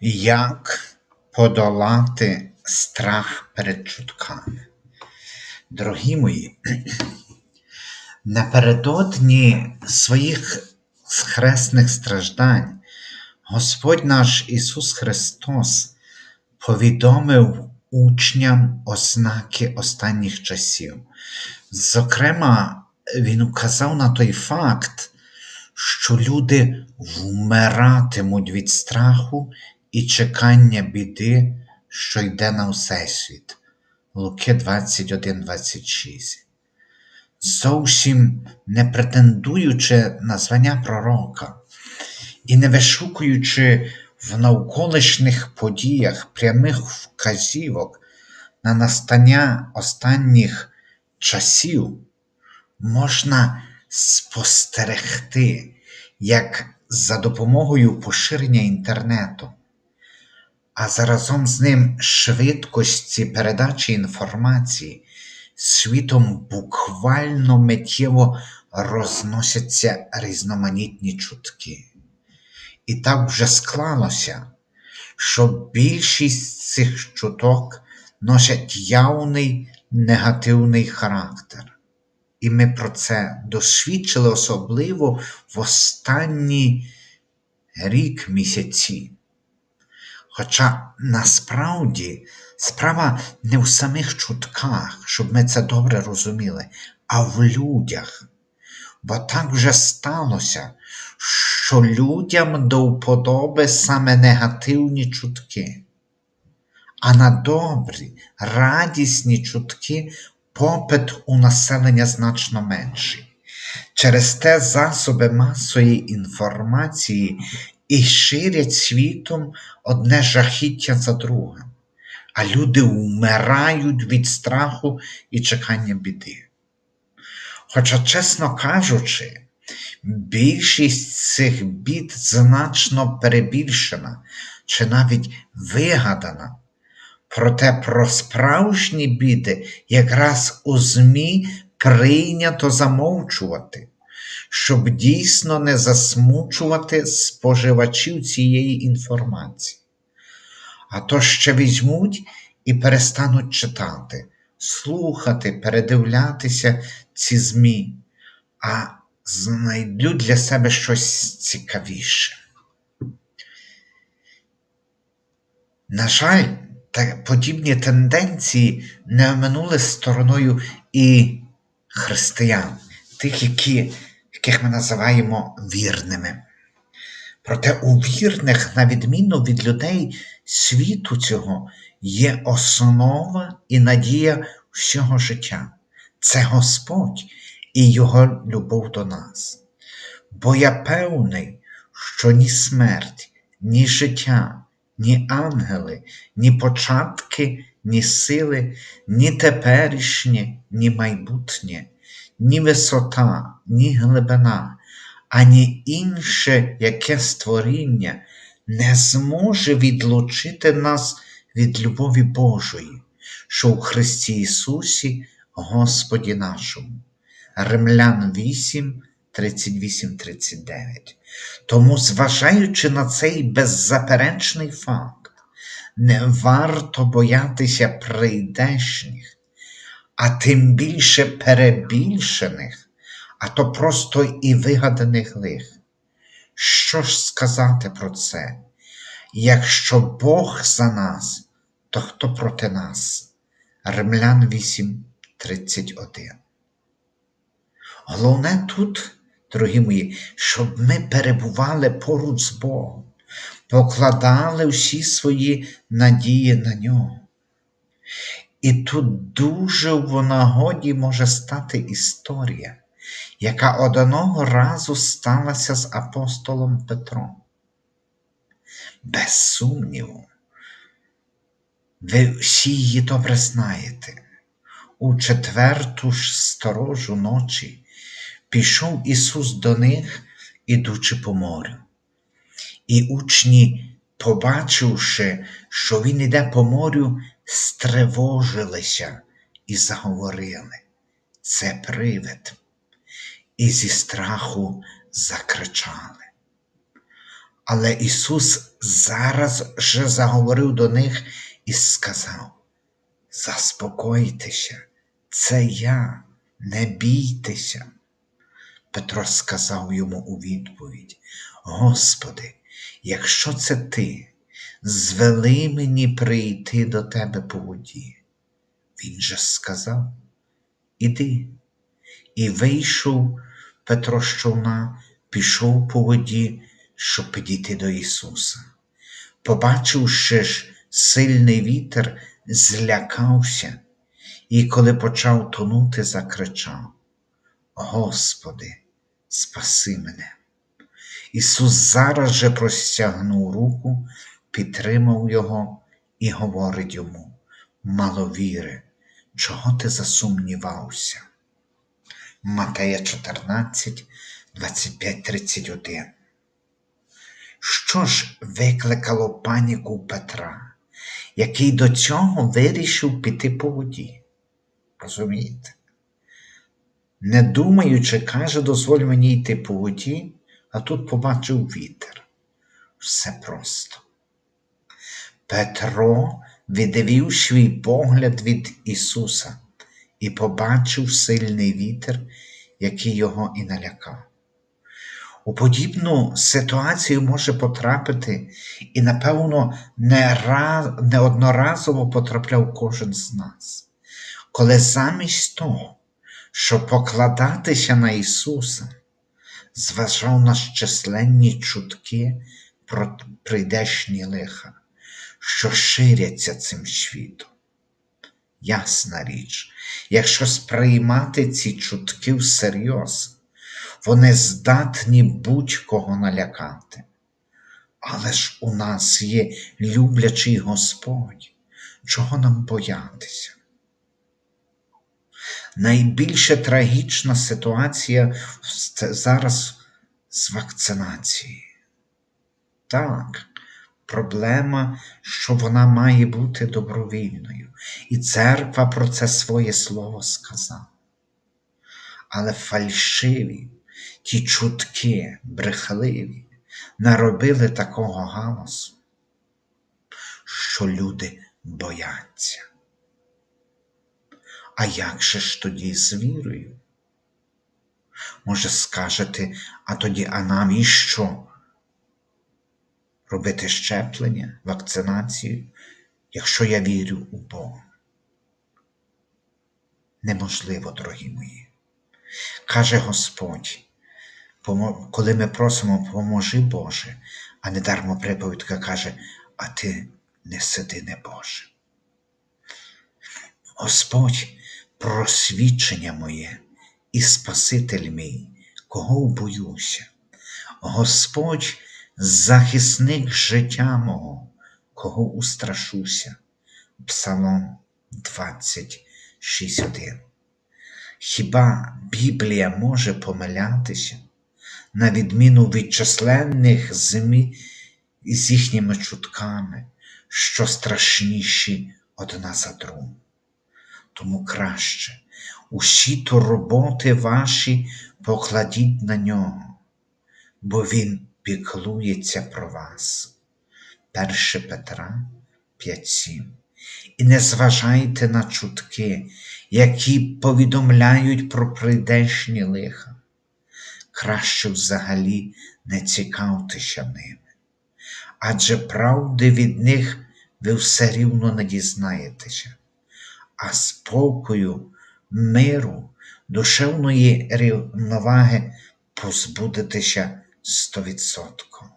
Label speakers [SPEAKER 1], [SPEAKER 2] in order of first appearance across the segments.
[SPEAKER 1] Як подолати страх перед чутками? Дорогі мої, напередодні своїх хресних страждань Господь наш Ісус Христос повідомив учням ознаки останніх часів. Зокрема, Він указав на той факт, що люди вмиратимуть від страху і чекання біди, що йде на всесвіт. Луки 21-26. Зовсім не претендуючи на звання пророка і не вишукуючи в навколишніх подіях прямих вказівок на настання останніх часів, можна спостерегти, як за допомогою поширення інтернету, а заразом з ним швидкості передачі інформації світом буквально миттєво розносяться різноманітні чутки. І так вже склалося, що більшість цих чуток носять явний негативний характер. І ми про це досвідчили особливо в останні рік місяці. Хоча насправді справа не в самих чутках, щоб ми це добре розуміли, а в людях. Бо так вже сталося, що людям до вподоби саме негативні чутки, а на добрі, радісні чутки попит у населення значно менший. Через те засоби масової інформації і ширять світом одне жахіття за другим, а люди вмирають від страху і чекання біди. Хоча, чесно кажучи, більшість цих бід значно перебільшена чи навіть вигадана. Проте про справжні біди якраз у ЗМІ прийнято замовчувати, щоб дійсно не засмучувати споживачів цієї інформації. А то ще візьмуть і перестануть читати, слухати, передивлятися ці ЗМІ, а знайдуть для себе щось цікавіше. На жаль, та подібні тенденції не оминули стороною і християн, тих, які, яких ми називаємо вірними. Проте у вірних, на відміну від людей світу цього, є основа і надія всього життя. Це Господь і Його любов до нас. Бо я певний, що ні смерть, ні життя, ні ангели, ні початки, ні сили, ні теперішнє, ні майбутнє, ні висота, ні глибина, ані інше яке створіння не зможе відлучити нас від любові Божої, що у Христі Ісусі, Господі нашому. Римлян 8, 38, 39. Тому, зважаючи на цей беззаперечний факт, не варто боятися прийдешніх, а тим більше перебільшених, а то просто і вигаданих лих. Що ж сказати про це? Якщо Бог за нас, то хто проти нас? Римлян 8, 31. Головне тут, дорогі мої, щоб ми перебували поруч з Богом, покладали всі свої надії на нього. І тут дуже в нагоді може стати історія, яка одного разу сталася з апостолом Петром. Без сумніву, ви всі її добре знаєте. У четверту ж сторожу ночі пішов Ісус до них, ідучи по морю. І учні, побачивши, що Він іде по морю, стривожилися і заговорили. Це привид. І зі страху закричали. Але Ісус зараз же заговорив до них і сказав: Заспокойтеся, це я, не бійтеся. Петро сказав йому у відповідь: Господи, якщо це ти, звели мені прийти до тебе по воді. Він же сказав: Іди. І вийшов Петро з човна, пішов по воді, щоб підійти до Ісуса. Побачивши ж сильний вітер, злякався, і коли почав тонути, закричав: Господи, спаси мене. Ісус зараз же простягнув руку, підтримав його і говорить йому: Маловіре, чого ти засумнівався? Матея 14, 25, 31. Що ж викликало паніку Петра, який до цього вирішив піти по воді? Розумієте? Не думаючи, каже, дозволь мені йти по воді, а тут побачив вітер. Все просто. Петро відвів свій погляд від Ісуса і побачив сильний вітер, який його і налякав. У подібну ситуацію може потрапити і, напевно, не раз, неодноразово потрапляв кожен з нас, коли замість того, щоб покладатися на Ісуса, зважав на численні чутки про прийдешні лиха, що ширяться цим світом. Ясна річ, якщо сприймати ці чутки всерйоз, вони здатні будь-кого налякати. Але ж у нас є люблячий Господь, чого нам боятися? Найбільше трагічна ситуація зараз з вакцинацією. Так, проблема, що вона має бути добровільною, і церква про це своє слово сказала. Але фальшиві, ті чутки, брехливі, наробили такого галасу, що люди бояться. А як же ж тоді з вірою? Може, скажете, а тоді, а навіщо робити щеплення, вакцинацію, якщо я вірю у Бога? Неможливо, дорогі мої. Каже Господь, коли ми просимо, поможи Боже, а не дармо приповідка каже, а ти не сиди, не Боже. Господь просвідчення моє і Спаситель мій, кого боюся. Господь захисник життя мого, кого устрашуся. Псалом 26.1. Хіба Біблія може помилятися, на відміну від численних змі з їхніми чутками, що страшніші одна за другу? Тому краще усі турботи ваші покладіть на нього, бо Він піклується про вас. 1 Петра 5.7 І не зважайте на чутки, які повідомляють про прийдешні лиха. Краще взагалі не цікавтеся ними, адже правди від них ви все рівно не дізнаєтеся а спокою, миру, душевної рівноваги позбудетеся стовідсотково.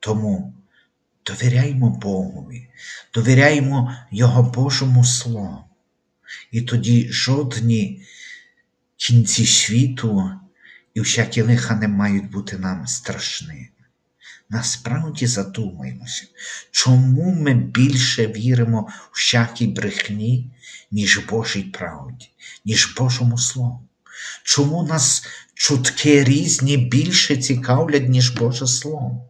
[SPEAKER 1] Тому довіряймо Богові, довіряймо Його Божому Слову, і тоді жодні кінці світу і всякі лиха не мають бути нам страшними. Насправді задумаємося, чому ми більше віримо в всякій брехні, ніж Божій правді, ніж Божому Слову? Чому нас чутки різні більше цікавлять, ніж Боже Слово?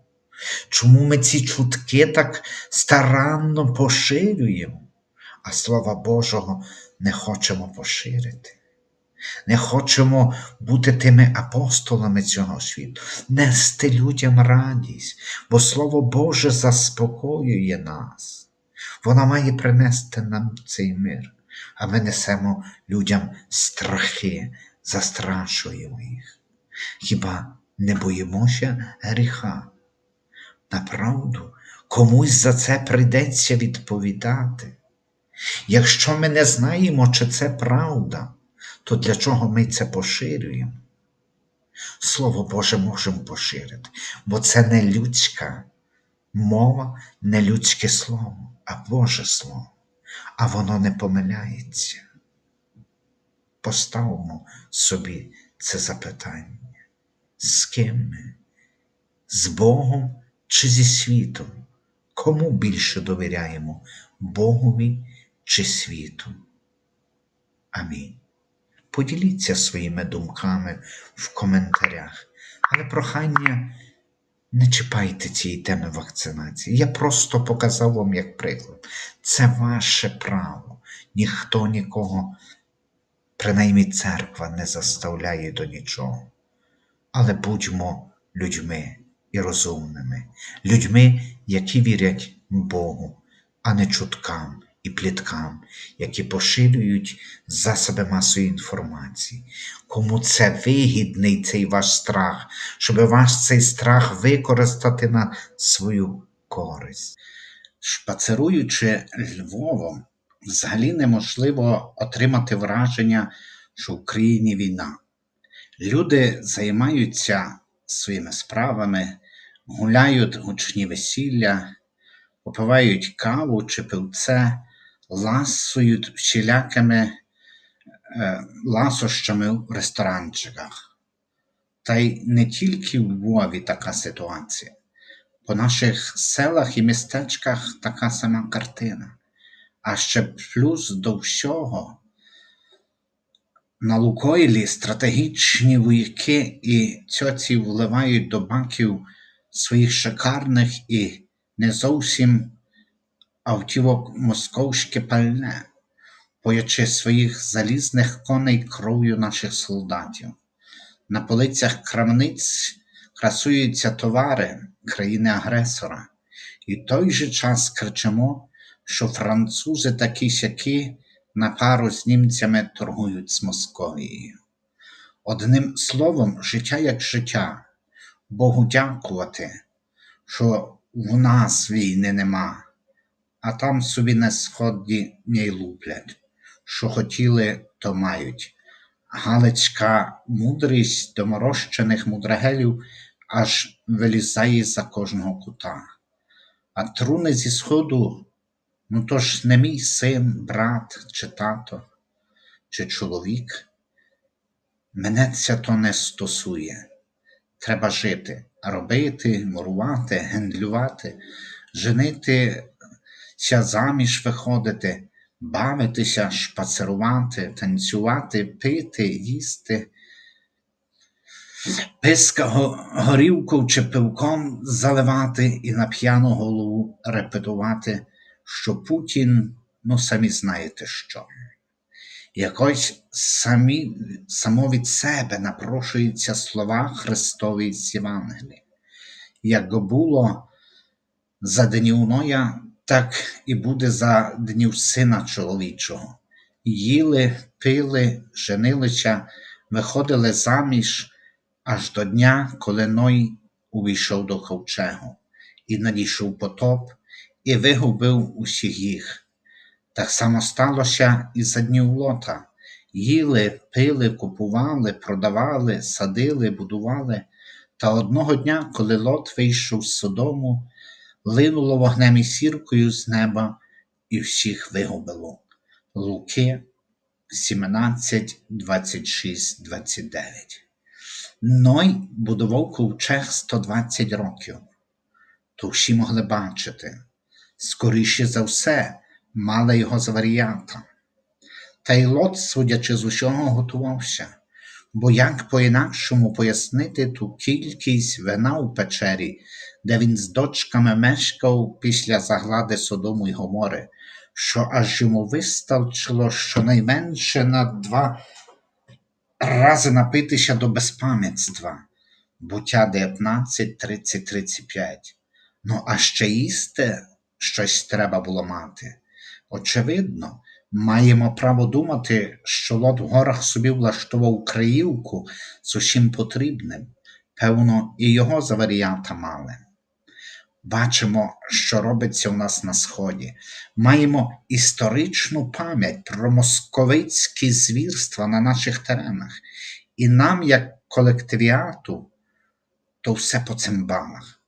[SPEAKER 1] Чому ми ці чутки так старанно поширюємо, а Слова Божого не хочемо поширити? Не хочемо бути тими апостолами цього світу, нести людям радість, бо Слово Боже заспокоює нас. Вона має принести нам цей мир, а ми несемо людям страхи, застрашуємо їх. Хіба не боїмося гріха? Направду, комусь за це прийдеться відповідати. Якщо ми не знаємо, чи це правда, то для чого ми це поширюємо? Слово Боже можемо поширити, бо це не людська мова, не людське слово, а Боже Слово, а воно не помиляється. Поставимо собі це запитання. З ким ми? З Богом чи зі світом? Кому більше довіряємо Богові чи світу? Амінь. Поділіться своїми думками в коментарях, але прохання не чіпайте цієї теми вакцинації. Я просто показав вам як приклад. Це ваше право. Ніхто нікого, принаймні церква, не заставляє до нічого. Але будьмо людьми і розумними, людьми, які вірять Богу, а не чуткам і пліткам, які поширюють засоби масової інформації. Кому це вигідний цей ваш страх, щоб ваш цей страх використати на свою користь. Шпацируючи Львовом, взагалі неможливо отримати враження, що в країні війна. Люди займаються своїми справами, гуляють гучні весілля, попивають каву чи пивце, ласують всілякими е, ласощами в ресторанчиках. Та й не тільки в Львові така ситуація. По наших селах і містечках така сама картина. А ще плюс до всього на Лукойлі стратегічні вояки і цьоці вливають до баків своїх шикарних і не зовсім автівок московське пальне, поячи своїх залізних коней кров'ю наших солдатів. На полицях крамниць красуються товари країни-агресора, і в той же час кричимо, що французи такі сякі на пару з німцями торгують з Московією. Одним словом, життя як життя, Богу дякувати, що в нас війни нема, а там собі на сході не луплять, що хотіли, то мають. Галицька мудрість доморощених мудрагелів аж вилізає за кожного кута. А труни зі сходу Ну то ж не мій син, брат, чи тато, чи чоловік. Мене це то не стосує. Треба жити, робити, мурувати, гендлювати, женитися заміж виходити, бавитися, шпацерувати, танцювати, пити, їсти. Писка горівку чи пивком заливати і на п'яну голову репетувати що Путін, ну самі знаєте що, якось самі, само від себе напрошуються слова Христові з Євангелії. Як було за днів Ноя, так і буде за днів Сина чоловічого. Їли, пили, женилися, виходили заміж аж до дня, коли Ной увійшов до ковчегу, і надійшов потоп, і вигубив усіх їх. Так само сталося і за днів лота. Їли, пили, купували, продавали, садили, будували. Та одного дня, коли лот вийшов з Содому, линуло вогнем і сіркою з неба і всіх вигубило. Луки 17, 26, 29. Ной будував ковчег 120 років, то всі могли бачити скоріше за все, мала його за варіанта. Та й лот, судячи з усього, готувався, бо як по-інакшому пояснити ту кількість вина у печері, де він з дочками мешкав після заглади Содому й Гомори, що аж йому вистачило щонайменше на два рази напитися до безпам'ятства. Буття 19, 30, 35. Ну, а ще їсти щось треба було мати. Очевидно, маємо право думати, що Лот в горах собі влаштував краївку з усім потрібним. Певно, і його за варіанта мали. Бачимо, що робиться у нас на Сході. Маємо історичну пам'ять про московицькі звірства на наших теренах. І нам, як колективіату, то все по цимбалах.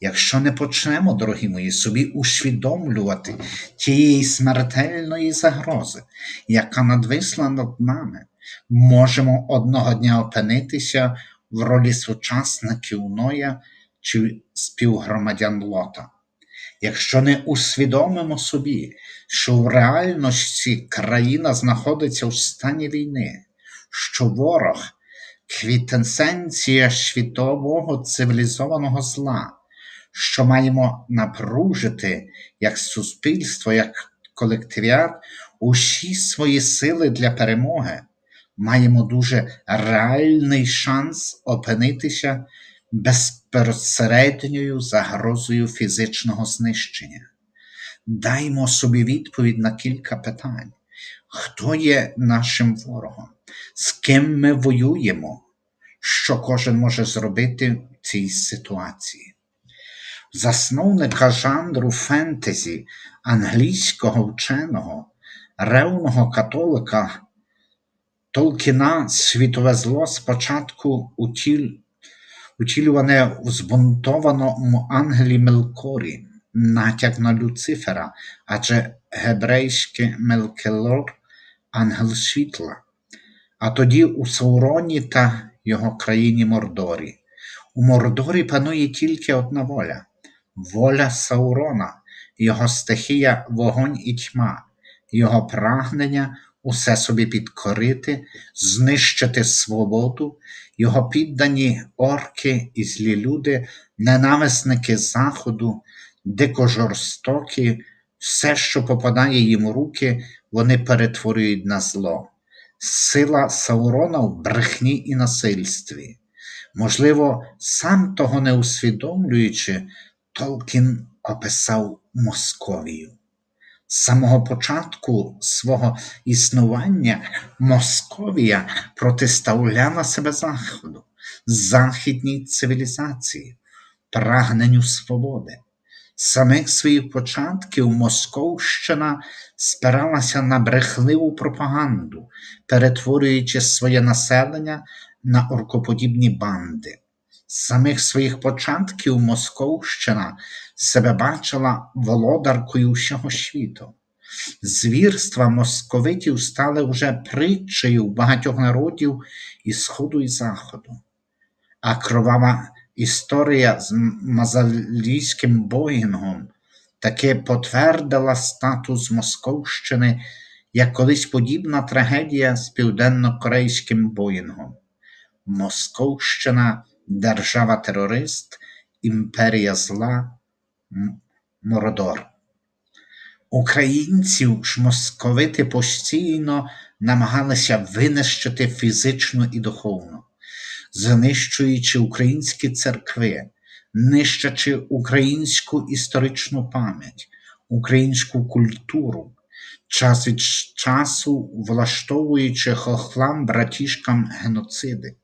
[SPEAKER 1] Якщо не почнемо, дорогі мої, собі усвідомлювати тієї смертельної загрози, яка надвисла над нами, можемо одного дня опинитися в ролі сучасників Ноя чи співгромадян Лота. Якщо не усвідомимо собі, що в реальності країна знаходиться в стані війни, що ворог квітенсенція світового цивілізованого зла, що маємо напружити як суспільство, як колективіат усі свої сили для перемоги, маємо дуже реальний шанс опинитися безпосередньою загрозою фізичного знищення. Даймо собі відповідь на кілька питань: хто є нашим ворогом? З ким ми воюємо? Що кожен може зробити в цій ситуації? Засновника жанру фентезі англійського вченого, ревного католика Толкіна світове зло спочатку утілюване в збунтованому ангелі Мелкорі, натяк на Люцифера, адже гебрейське Мелкелор ангел світла, а тоді у Сауроні та його країні Мордорі. У Мордорі панує тільки одна воля воля Саурона, його стихія вогонь і тьма, його прагнення усе собі підкорити, знищити свободу, його піддані орки і злі люди, ненависники Заходу, дико жорстокі, все, що попадає їм у руки, вони перетворюють на зло. Сила Саурона в брехні і насильстві. Можливо, сам того не усвідомлюючи, Толкін описав Московію. З самого початку свого існування Московія протиставляла себе Заходу, західній цивілізації, прагненню свободи. З самих своїх початків Московщина спиралася на брехливу пропаганду, перетворюючи своє населення на оркоподібні банди. З самих своїх початків Московщина себе бачила володаркою всього світу. Звірства московитів стали вже притчею багатьох народів і Сходу і Заходу. А кровава історія з мазалійським Боїнгом таки потвердила статус Московщини як колись подібна трагедія з південно-корейським Боїнгом. Московщина держава-терорист, імперія зла, Мородор. Українців ж московити постійно намагалися винищити фізично і духовно, знищуючи українські церкви, нищачи українську історичну пам'ять, українську культуру, час від часу влаштовуючи хохлам братішкам геноциди.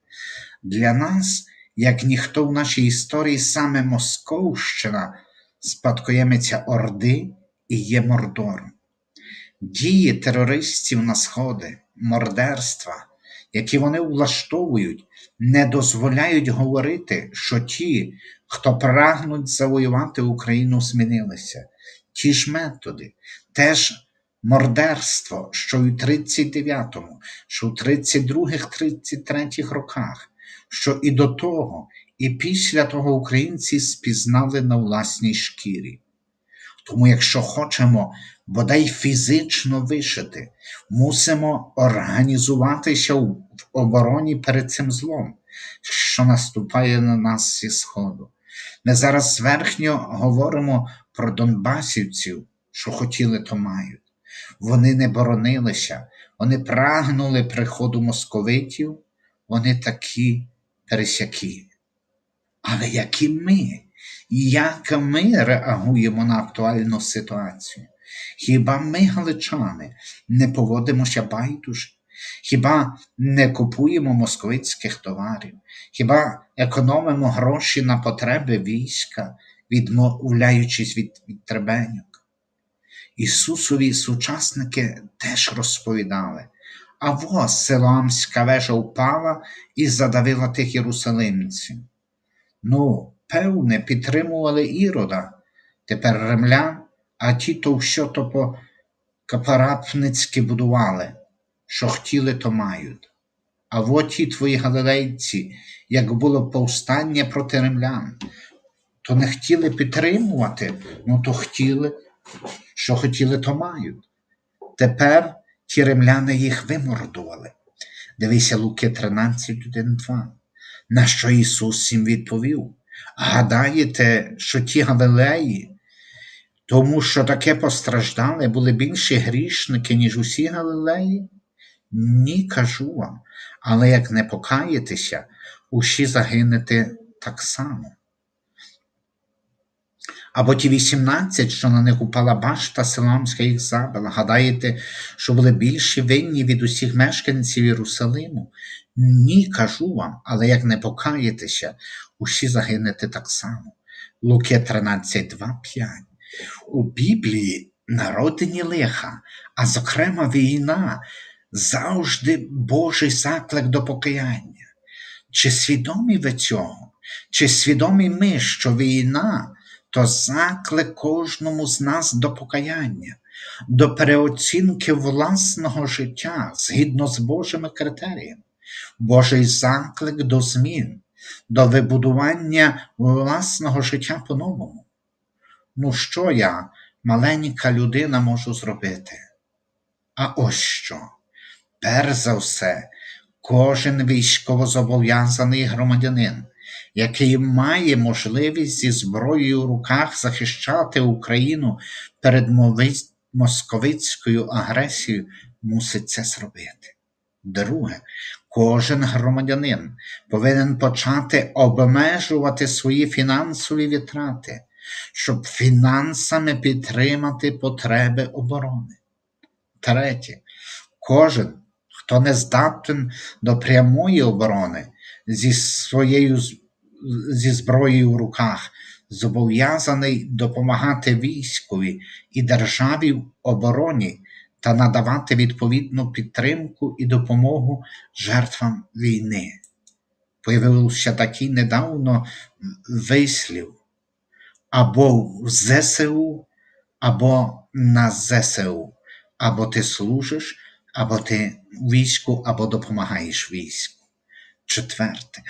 [SPEAKER 1] Для нас, як ніхто в нашій історії, саме Московщина, спадкоємиця Орди і є Мордором. Дії терористів на сходи, мордерства, які вони влаштовують, не дозволяють говорити, що ті, хто прагнуть завоювати Україну, змінилися. Ті ж методи, теж мордерство, що у 39-му, що у 32-х, 33-х роках, що і до того, і після того українці спізнали на власній шкірі. Тому, якщо хочемо бодай фізично вишити, мусимо організуватися в обороні перед цим злом, що наступає на нас зі Сходу. Ми зараз зверхньо говоримо про донбасівців, що хотіли, то мають. Вони не боронилися, вони прагнули приходу московитів, вони такі пересякі. Але які ми? Як ми реагуємо на актуальну ситуацію? Хіба ми, галичани, не поводимося байдуже? Хіба не купуємо московицьких товарів? Хіба економимо гроші на потреби війська, відмовляючись від, від требеньок? Ісусові сучасники теж розповідали, а воз Силоамська вежа впала і задавила тих єрусалимців. Ну, певне, підтримували Ірода, тепер ремлян, а ті то що то по капарапницьки будували, що хотіли, то мають. А от ті твої галилейці, як було повстання проти римлян, то не хотіли підтримувати, ну то хотіли, що хотіли, то мають. Тепер ті римляни їх вимордували. Дивися Луки 13, 1, 2. На що Ісус їм відповів? Гадаєте, що ті Галилеї, тому що таке постраждали, були більші грішники, ніж усі Галилеї? Ні, кажу вам, але як не покаєтеся, усі загинете так само. Або ті 18, що на них упала башта Силамська їх забила. Гадаєте, що були більші винні від усіх мешканців Єрусалиму? Ні, кажу вам, але як не покаєтеся, усі загинете так само. Луки 13, 2, 5. У Біблії народені лиха, а зокрема війна, завжди Божий заклик до покаяння. Чи свідомі ви цього? Чи свідомі ми, що війна то заклик кожному з нас до покаяння, до переоцінки власного життя згідно з Божими критеріями, Божий заклик до змін, до вибудування власного життя по-новому. Ну, що я, маленька людина, можу зробити? А ось що. Перш за все, кожен військовозобов'язаний громадянин, який має можливість зі зброєю в руках захищати Україну перед московицькою агресією, мусить це зробити. Друге, кожен громадянин повинен почати обмежувати свої фінансові витрати, щоб фінансами підтримати потреби оборони. Третє, кожен, хто не здатен до прямої оборони зі своєю зі зброєю в руках, зобов'язаний допомагати військові і державі в обороні та надавати відповідну підтримку і допомогу жертвам війни. Появився такий недавно вислів або в ЗСУ, або на ЗСУ. Або ти служиш, або ти війську, або допомагаєш війську. Четверте,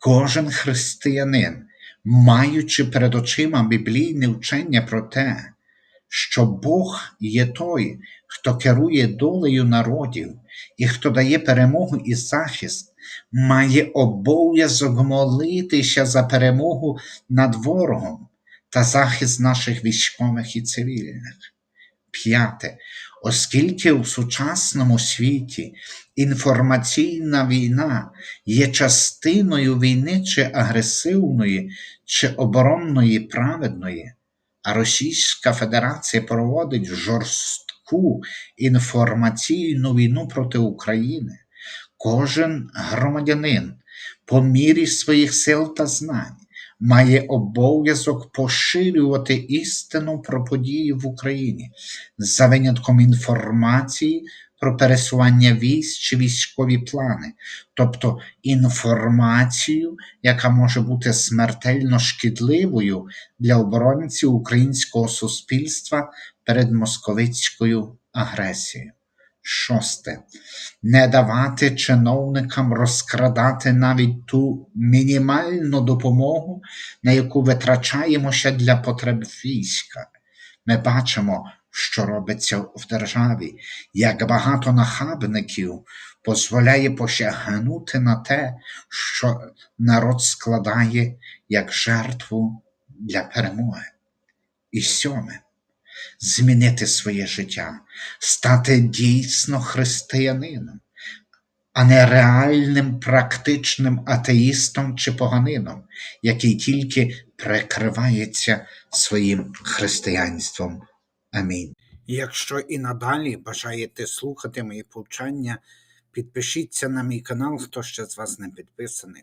[SPEAKER 1] кожен християнин, маючи перед очима біблійне вчення про те, що Бог є той, хто керує долею народів і хто дає перемогу і захист, має обов'язок молитися за перемогу над ворогом та захист наших військових і цивільних. П'яте. Оскільки у сучасному світі інформаційна війна є частиною війни чи агресивної, чи оборонної праведної, а Російська Федерація проводить жорстку інформаційну війну проти України, кожен громадянин по мірі своїх сил та знань має обов'язок поширювати істину про події в Україні за винятком інформації про пересування військ чи військові плани, тобто інформацію, яка може бути смертельно шкідливою для оборонців українського суспільства перед московицькою агресією. Шосте. Не давати чиновникам розкрадати навіть ту мінімальну допомогу, на яку витрачаємося для потреб війська. Ми бачимо, що робиться в державі, як багато нахабників дозволяє посягнути на те, що народ складає як жертву для перемоги. І сьоме змінити своє життя, стати дійсно християнином, а не реальним практичним атеїстом чи поганином, який тільки прикривається своїм християнством. Амінь. Якщо і надалі бажаєте слухати мої повчання, підпишіться на мій канал, хто ще з вас не підписаний.